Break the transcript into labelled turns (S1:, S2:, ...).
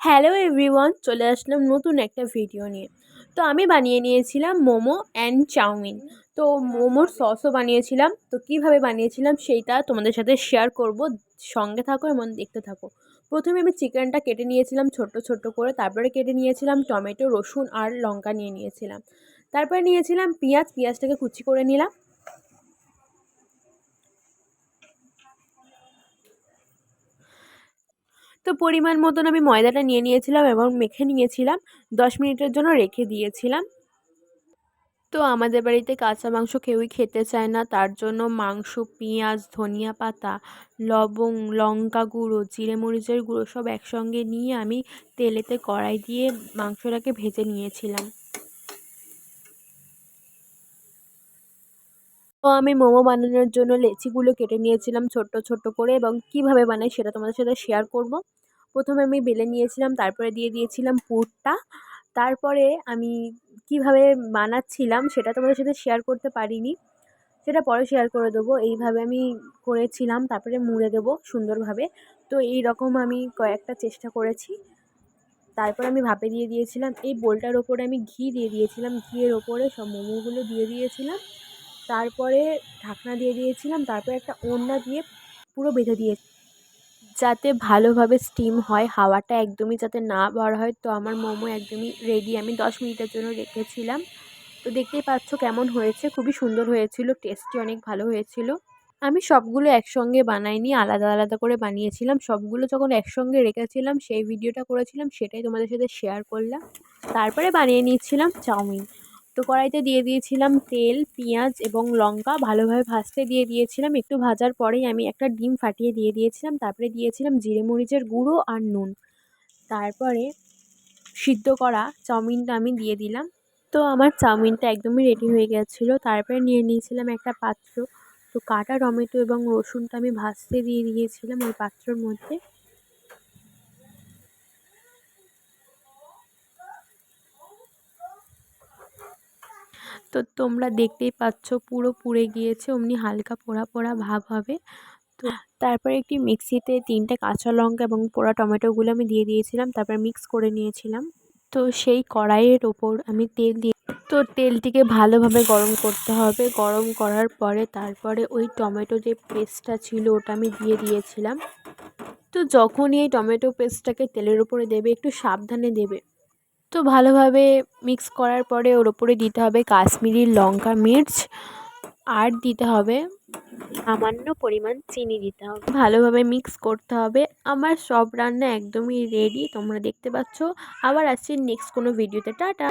S1: Hello everyone, চলে আসলাম নতুন একটা ভিডিও নিয়ে। তো আমি বানিয়ে নিয়েছিলাম মোমো অ্যান্ড চাউমিন। তো মোমোর সসও বানিয়েছিলাম। তো কীভাবে বানিয়েছিলাম সেইটা তোমাদের সাথে শেয়ার করব। সঙ্গে থাকো এবং দেখতে থাকো। প্রথমে আমি চিকেনটা কেটে নিয়েছিলাম ছোট্ট ছোট্ট করে। তারপরে কেটে নিয়েছিলাম টমেটো, রসুন আর লঙ্কা নিয়ে নিয়েছিলাম। তারপরে নিয়েছিলাম পেঁয়াজ। পেঁয়াজটাকে কুচি করে নিলাম। তো পরিমাণ মতন আমি ময়দাটা নিয়ে নিয়েছিলাম এবং মেখে নিয়েছিলাম। দশ মিনিটের জন্য রেখে দিয়েছিলাম। তো আমাদের বাড়িতে কাঁচা মাংস কেউই খেতে চায় না। তার জন্য মাংস, পেঁয়াজ, ধনিয়া পাতা, লবং, লঙ্কা গুঁড়ো, জিরে মরিচের গুঁড়ো সব একসঙ্গে নিয়ে আমি তেলেতে কড়াই দিয়ে মাংসটাকে ভেজে নিয়েছিলাম। আমি মোমো বানানোর জন্য লেচিগুলো কেটে নিয়েছিলাম ছোট্ট ছোট্ট করে এবং কীভাবে বানাই সেটা তোমাদের সাথে শেয়ার করব। প্রথমে আমি বেলে নিয়েছিলাম, তারপরে দিয়ে দিয়েছিলাম পুরটা। তারপরে আমি কীভাবে বানাচ্ছিলাম সেটা তোমাদের সাথে শেয়ার করতে পারিনি। সেটা পরে শেয়ার করে দেবো। এইভাবে আমি করেছিলাম, তারপরে মুড়ে দেবো সুন্দরভাবে। তো এই রকম আমি কয়েকটা চেষ্টা করেছি। তারপর আমি ভাপে দিয়ে দিয়েছিলাম। এই বোলটার ওপরে আমি ঘি দিয়ে দিয়েছিলাম। ঘিয়ের ওপরে সব মোমোগুলো দিয়ে দিয়েছিলাম। তারপরে ঢাকনা দিয়ে দিয়েছিলাম, তারপরে একটা ওড়না দিয়ে পুরো বেঁধে দিয়ে যাতে ভালোভাবে স্টিম হয়, হাওয়াটা একদমই যাতে না বার হয়, তো আমার মোমো একদমই রেডি আমি দশ মিনিটের জন্য রেখেছিলাম। তো দেখতেই পাচ্ছ কেমন হয়েছে, খুবই সুন্দর হয়েছিল টেস্টি অনেক ভালো হয়েছিল। আমি সবগুলো একসঙ্গে বানাইনি, আলাদা আলাদা করে বানিয়েছিলাম, সবগুলো যখন একসঙ্গে রেখেছিলাম, সেই ভিডিওটা করেছিলাম, সেটাই তোমাদের সাথে শেয়ার করলাম। তারপরে বানিয়ে নিয়েছিলাম চাউমিন। তো কড়াইতে দিয়ে দিয়েছিলাম তেল, পেঁয়াজ এবং লঙ্কা। ভালোভাবে ভাজতে দিয়ে দিয়েছিলাম। একটু ভাজার পরেই আমি একটা ডিম ফাটিয়ে দিয়ে দিয়েছিলাম। তারপরে দিয়েছিলাম জিরে মরিচের গুঁড়ো আর নুন। তারপরে সিদ্ধ করা চাউমিনটা আমি দিয়ে দিলাম। তো আমার চাউমিনটা একদমই রেডি হয়ে গেছিল। তারপরে নিয়ে নিয়েছিলাম একটা পাত্র। তো কাটা টমেটো এবং রসুনটা আমি ভাজতে দিয়ে দিয়েছিলাম ওই পাত্রর মধ্যে। তো তোমরা দেখতেই পাচ্ছ পুরো পুড়ে গিয়েছে, অমনি হালকা পোড়া পোড়া ভাব হবে। তো তারপরে একটি মিক্সিতে তিনটে কাঁচা লঙ্কা এবং পোড়া টমেটোগুলো আমি দিয়ে দিয়েছিলাম, তারপর মিক্স করে নিয়েছিলাম। তো সেই কড়াইয়ের ওপর আমি তেল দিয়ে তো তেলটিকে ভালোভাবে গরম করতে হবে। গরম করার পরে তারপরে ওই টমেটো যে পেস্টটা ছিল ওটা আমি দিয়ে দিয়েছিলাম। তো যখনই এই টমেটো পেস্টটাকে তেলের উপরে দেবে, একটু সাবধানে দেবে। তো ভালোভাবে মিক্স করার পরে ওর ওপরে দিতে হবে কাশ্মীরি লঙ্কা মির্চ আর দিতে হবে সামান্য পরিমাণ চিনি দিতে হবে। ভালোভাবে মিক্স করতে হবে। আমার সব রান্না একদমই রেডি তোমরা দেখতে পাচ্ছ। আবার আসছি নেক্সট কোনো ভিডিওতে টাটা!